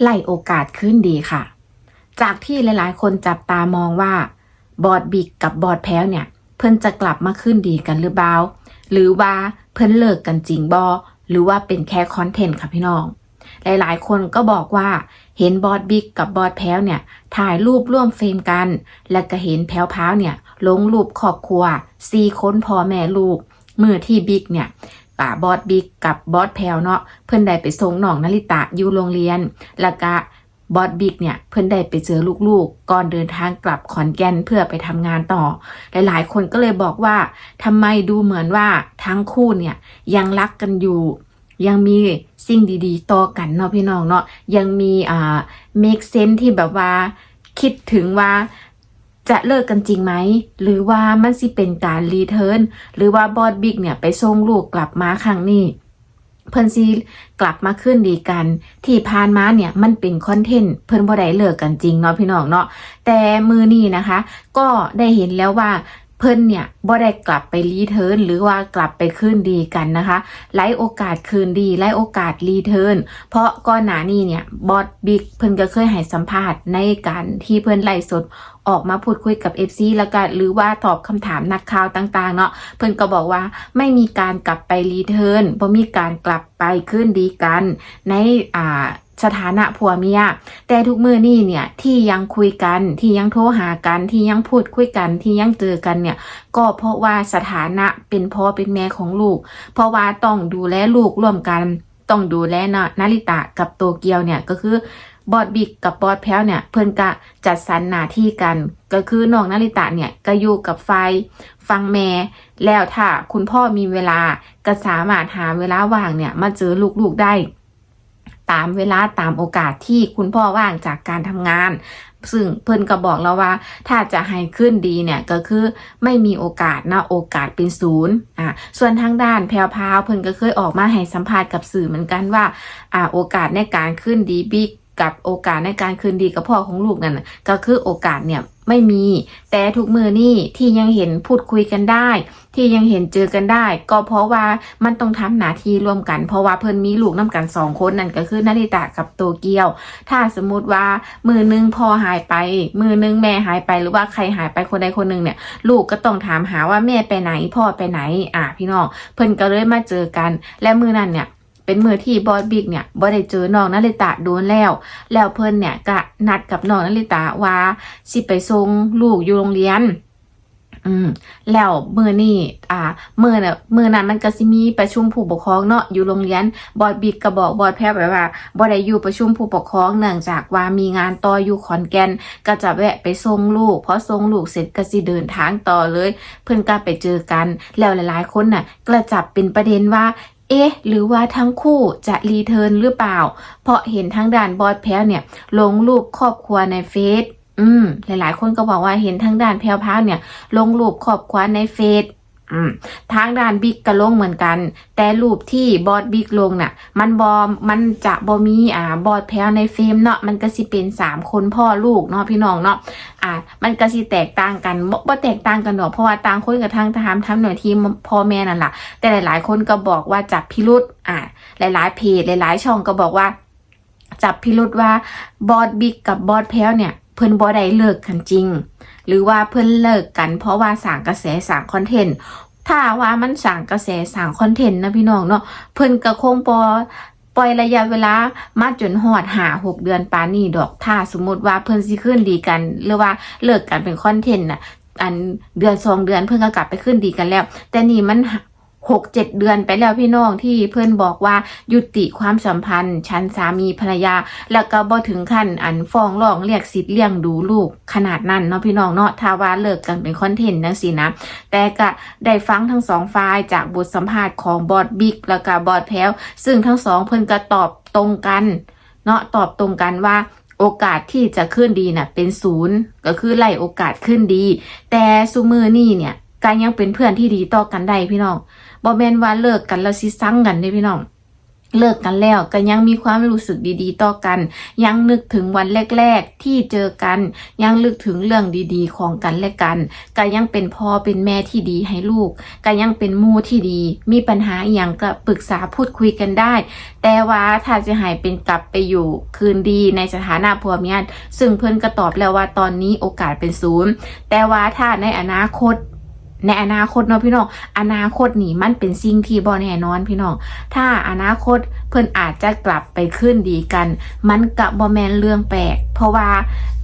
ไล่โอกาสขึ้นดีค่ะ จากที่หลายๆ คนจับตามองว่า บอดบิกกับบอดแพ้วเนี่ย เพิ่นจะกลับมาขึ้นดีกันหรือเปล่าหรือว่าเพิ่นเลิกกันจริงบอหรือว่าเป็นแค่คอนเทนต์ค่ะพี่น้อง หลายๆ คนก็บอกว่าเห็นบอดบิ๊กกับบอดแพ้วเนี่ย ถ่ายรูปร่วมเฟรมกัน และก็เห็นแพ้วพ้าวเนี่ยลงรูปครอบครัวสี่คนพ่อแม่ลูกมือที่บิ๊กเนี่ย ป่าบอดบิ๊กกับบอดแพลวเนาะเพิ่อนได้ไปส่งน้องนาริตะอยู่โรงเรียน แล้วก็บอดบิ๊กเนี่ยเพิ่อนได้ไปเจอลูกๆ ก่อนเดินทางกลับขอนแก่นเพื่อไปทำงานต่อ หลายๆ คนก็เลยบอกว่าทำไมดูเหมือนว่าทั้งคู่เนี่ยยังรักกันอยู่ ยังมีสิ่งดีๆ ต่อกันเนาะพี่น้องเนาะยังมีอ่า make sense ที่แบบว่าคิดถึงว่า จะเลิกกันจริงไหม หรือว่ามันสิเป็นการรีเทิร์นหรือว่าบอดบิ๊กเนี่ยไปส่งลูกกลับมาครั้งนี้ เพิ่นซีกลับมาขึ้นดีกัน ที่ผ่านมาเนี่ยมันเป็นคอนเทนต์เพิ่นบ่ได้เลิกกันจริงเนาะพี่น้องเนาะแต่มือนี้นะคะ ก็ได้เห็นแล้วว่า เพิ่นเนี่ยบ่ได้กลับไปรีเทิร์นหรือว่ากลับไปคืนดีกันนะคะไล่โอกาสคืนดีไล่โอกาสรีเทิร์นเพราะก่อนหน้านี้เนี่ยบอสบิ๊กเพิ่นก็เคยให้สัมภาษณ์ในการที่เพิ่นไล่สดออกมาพูดคุยกับ FC แล้วก็หรือว่าตอบคำถามนักข่าวต่างๆ เนาะเพิ่นก็บอกว่าไม่มีการกลับไปรีเทิร์นบ่มีการกลับไปคืนดีกันในอ่า สถานะผัวเมีย แต่ทุกมือนี่เนี่ยที่ยังคุยกันที่ยังโทรหากันที่ยังพูดคุยกันที่ยังเจอกันเนี่ย ก็เพราะว่าสถานะเป็นพ่อเป็นแม่ของลูก เพราะว่าต้องดูแลลูกร่วมกัน ต้องดูแลนะนาริตะกับโตเกียวเนี่ยก็คือบอดบิกกับบอดแพ้วเนี่ยเพิ่อนกะจัดสรรหน้าที่กัน ก็คือน้องนาริตะเนี่ยก็อยู่กับไฟฟังแม่แล้วถ้าคุณพ่อมีเวลาก็สามารถหาเวลาว่างเนี่ยมาเจอลูกๆได้ ตามเวลาตามโอกาสที่คุณพ่อว่างจากการทำงาน ซึ่งเพิ่นก็บอกแล้วว่า ถ้าจะให้ขึ้นดีเนี่ยก็คือไม่มีโอกาสนะโอกาสเป็นศูนย์อ่าส่วนทางด้านแพรวพาวเพิ่นก็เคยออกมาให้สัมภาษณ์กับสื่อเหมือนกันว่าอ่าโอกาสในการขึ้นดีบิ๊ก กับโอกาสในการคืนดีกับพ่อของลูกนั่นก็คือโอกาสเนี่ยไม่มี แต่ทุกมือนี่ที่ยังเห็นพูดคุยกันได้ ที่ยังเห็นเจอกันได้ ก็เพราะว่ามันต้องทำหน้าที่ร่วมกัน เพราะว่าเพิ่นมีลูกน้ากันสองคนนั่นก็คือนาริตะกับโตเกียว ถ้าสมมุติว่ามือนึงพ่อหายไป มือนึงแม่หายไปหรือว่าใครหายไปคนใดคนหนึ่งเนี่ย ลูกก็ต้องถามหาว่าแม่ไปไหนพ่อไปไหน อะพี่น้องเพิ่นก็เลยมาเจอกัน และมือนั้นเนี่ย เป็นมือที่บอสบิ๊กเนี่ยบ่ได้เจอน้องนาริตะโดนแล้ว แล้วเพิ่นเนี่ยก็นัดกับน้องนาริตะว่าสิไปส่งลูกอยู่โรงเรียนอืมแล้วมือนี่อ่ามือเนี่ยมือนั้นมันก็สิมีประชุมผู้ปกครองเนาะอยู่โรงเรียนบอสบิ๊กก็บอกบอสแพรไปว่าบ่ได้อยู่ประชุมผู้ปกครองเนื่องจากว่ามีงานต่ออยู่ขอนแก่นก็จะแวะไปส่งลูกพอส่งลูกเสร็จก็สิเดินทางต่อเลย เพื่อนก็ไปเจอกัน แล้วหลายๆคนน่ะกระจับเป็นประเด็นว่า เอ๊ะ หรือว่าทั้งคู่จะรีเทิร์นหรือเปล่า เพราะเห็นทั้งด่านบอสแพ้วเนี่ย ลงรูปครอบครัวในเฟซอืม หลายๆ คนก็บอกว่าเห็นทั้งด่านแพรวพราวเนี่ย ลงรูปครอบครัวในเฟซ ทางด้านบิ๊กก็ลงเหมือนกัน แต่รูปที่บอสบิ๊กลงน่ะ มันบอมมันจะบอมีอ่าบอสแพ้วในเฟรมเนาะมันก็สิเป็นสามคนพ่อลูกเนาะพี่น้องเนาะอ่า มันก็สิแตกต่างกันบ่แตกต่างกันหรอกเพราะว่าต่างคนกับทางทำทำหน่วยที่พ่อแม่นั่นแหละแต่หลาย ๆ คนก็บอกว่าจับพิรุษอ่า หลาย ๆ เพจหลาย ๆ ช่องก็บอกว่า จับพิรุษว่าบอสบิ๊กกับบอสแพ้วเนี่ยเพิ่นบ่ได้เลิกกันจริง หรือว่าเพิ่นเลิกกัน เพราะว่าสั่งกระแสสั่งคอนเทนต์ถ้าว่ามันสั่งกระแสสั่งคอนเทนต์นะพี่น้องเนาะเพิ่นก็คงปอปล่อยระยะเวลามาจนหอดหาหกเดือนปานนี้ดอกถ้าสมมติว่าเพิ่นสิขึ้นดีกัน หรือว่าเลิกกันเป็นคอนเทนต์น่ะอันเดือนสองเดือนเพิ่นก็กลับไปขึ้นดีกันแล้ว แต่นี่มัน หกเจ็ดเดือนไปแล้วพี่น้องที่เพื่อนบอกว่ายุติความสัมพันธ์ชั้นสามีภรรยา แล้วก็บ่ถึงขั้นอันฟ้องร้องเรียกสิทธิ์เลี้ยงดูลูกขนาดนั้นเนาะพี่น้องเนาะถ้าว่าเลิกกันเป็นคอนเทนต์จังซี่นะ แต่ก็ได้ฟังทั้งสองฝ่ายจากบทสัมภาษณ์ของบอดบิ๊กแล้วก็บอดแพ้วซึ่งทั้งสองเพิ่อนก็ตอบตรงกันเนาะตอบตรงกันว่าโอกาสที่จะขึ้นดีน่ะเป็นศูนย์ก็คือไล่โอกาสขึ้นดี แต่ซูมือนี่เนี่ย การยังเป็นเพื่อนที่ดีต่อกันได้พี่น้องบอแมนว่าเลิกกันแล้วสิซังกันได้พี่น้องเลิกกันแล้วก็ยังมีความรู้สึกดีๆ ต่อกัน ยังนึกถึงวันแรก ๆ ที่เจอกัน ยังนึกถึงเรื่องดีๆ ของกันและกันก็ยังเป็นพ่อเป็นแม่ที่ดีให้ลูกก็ยังเป็นมู่ที่ดี มีปัญหาอย่างก็ปรึกษาพูดคุยกันได้ แต่ว่าถ้าจะให้เป็นกลับไปอยู่คืนดีในสถานะผัวเมียซึ่งเพิ่อนก็ตอบแล้วว่าตอนนี้โอกาสเป็นศูนย์แต่ว่าถ้าในอนาคต ในอนาคตเนาะพี่น้อง อนาคตนี่มันเป็นสิ่งที่บ่แน่นอนพี่น้อง ถ้าอนาคตเพิ่อนอาจจะกลับไปขึ้นดีกัน มันกะบ่แมนเรื่องแปลก เพราะว่า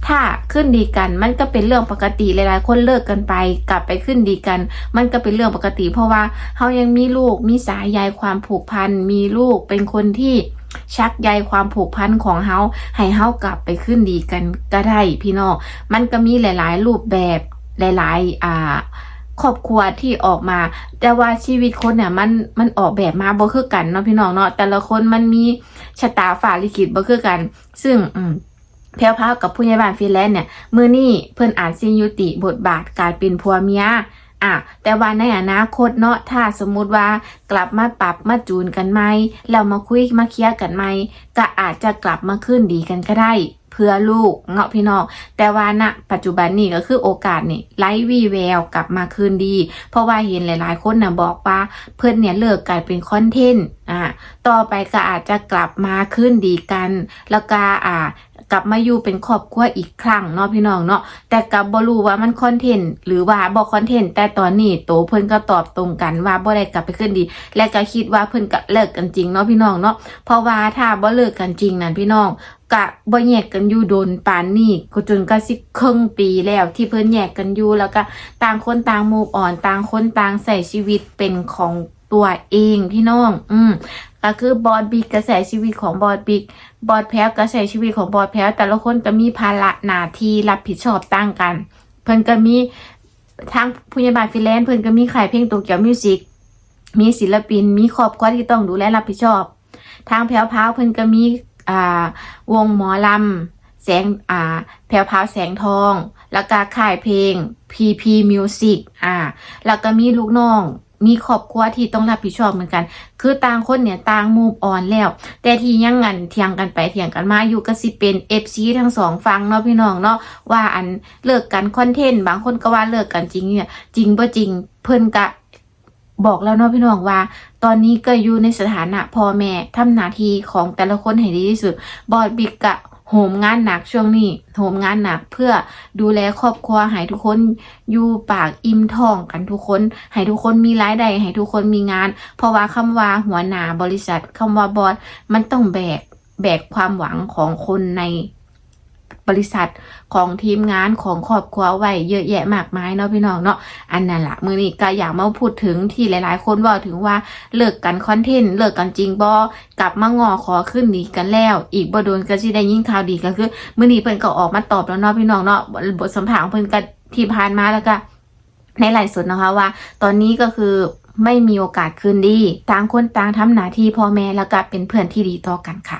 ถ้าขึ้นดีกันมันก็เป็นเรื่องปกติหลายๆ คนเลิกกันไป กลับไปขึ้นดีกัน มันก็เป็นเรื่องปกติ เพราะว่าเฮายังมีลูกมีสายใยความผูกพันมีลูกเป็นคนที่ชักใยความผูกพันของเฮาให้เฮากลับไปขึ้นดีกันก็ได้พี่น้องมันก็มีหลาย ๆ รูปแบบหลาย ๆ อ่า ครอบครัวที่ออกมา แต่ว่าชีวิตคนเนี่ยมันมันออกแบบมาบ่คือกันเนาะพี่น้องเนาะแต่ละคนมันมีชะตาฝ่าลิขิตบ่คือกัน ซึ่งอืมแพรวพราวกับผู้ใหญ่บ้านฟรีแลนซ์เนี่ยมือนี้เพิ่นอาจสิยุติบทบาทการเป็นผัวเมียอะแต่ว่าในอนาคตเนาะถ้าสมมุติว่ากลับมาปรับมาจูนกันไหมแล้วมาคุยมาเคลียร์กันไหมก็อาจจะกลับมาคืนดีกันก็ได้ พื่อลูกเนาะพี่น้องแต่ว่าณปัจจุบันนี่ก็คือโอกาสนี่ไร้วี่แววกลับมาคืนดี เพราะว่าเห็นหลายๆ คนนะบอกว่าเพื่อนเนี่ยเลิกกลายเป็นคอนเทนต์อ่าต่อไปก็อาจจะกลับมาคืนดีกัน แล้วก็อ่ากลับมาอยู่เป็นครอบครัวอีกครั้งเนาะพี่น้องเนาะแต่กับบรูว่ามันคอนเทนต์หรือว่าบอคอนเทนต์แต่ตอนนี้โตเพิ่อนก็ตอบตรงกันว่าบ่ได้กลับไปคืนดี และก็คิดว่าเพิ่อนก็เลิกกันจริงเนาะพี่น้องเนาะเพราะว่าถ้าบ่เลิกกันจริงนั่นพี่น้อง กะบ่แยกกันอยู่โดนปานนี่ก็จนก็สิครึ่งปีแล้ว ที่เพิ่นแยกกันอยู่แล้วก็ต่างคนต่างมูฟอ่อนต่างคนต่างใส่ชีวิตเป็นของตัวเองพี่น้อง อืมก็คือบอดบิ๊กกระแสชีวิตของบอดบิ๊กบอดแพ้วกระแสชีวิตของบอดแพ้วแต่ละคนก็มีภาระหน้าที่รับผิดชอบต่างกัน เพิ่นก็มีทางผู้ใหญ่บ้านฟิแลนซ์เพิ่นก็มีขายเพลงโตเกียวมิวสิกมีศิลปิน มีครอบครัวที่ต้องดูแลรับผิดชอบ ทางแพ้วพาวเพิ่นก็มี วงหมอลำแสงอ่าแพ้วพาวแสงทอง แล้วก็ค่ายเพลง PP Music อ่า แล้วก็มีลูกน้องมีครอบครัวที่ต้องรับผิดชอบเหมือนกัน คือต่างคนเนี่ยต่างมูฟออนแล้ว แต่ที่ยังงันเถียงกันไปเถียงกันมาอยู่ก็สิเป็น FC ทั้งสองฟังเนาะพี่น้องเนาะว่าอันเลิกกันคอนเทนต์บางคนก็ว่าเลิกกันจริงเนี่ยจริงบ่จริงเพิ่นกะ บอกแล้วเนาะพี่น้องว่า ตอนนี้ก็อยู่ในสถานะพ่อแม่ทำหน้าที่ของแต่ละคนให้ดีที่สุด บอดบิ๊กกะโหมงานหนักช่วงนี้โหมงานหนักเพื่อดูแลครอบครัวให้ทุกคนอยู่ปากอิ่มท้องกันทุกคนให้ทุกคนมีรายได้ให้ทุกคนมีงาน เพราะว่าคำว่าหัวหน้าบริษัทคำว่าบอสมันต้องแบกแบกความหวังของคนใน บริษัทของทีมงานของครอบครัวไว้เยอะแยะมากมายเนาะพี่น้องเนาะอันนั้นละมือนี้ก็อยากมาพูดถึงที่หลาย ๆ คนว่าถึงว่าเลิกกันคอนเทนต์เลิกกันจริงบอกลับมางอขอขึ้นดีกันแล้ว อีกบ่โดนก็สิได้ยิ่งข่าวดีก็คือมือนี้เพิ่นก็ออกมาตอบแล้วเนาะพี่น้องเนาะบทสัมภาษณ์ของเพิ่นก็ที่ผ่านมาแล้วก็ในไลฟ์สดนะคะว่า ตอนนี้ก็คือไม่มีโอกาสคืนดี ต่างคนต่างทำหน้าที่พ่อแม่แล้วก็เป็นเพื่อนที่ดีต่อกันค่ะ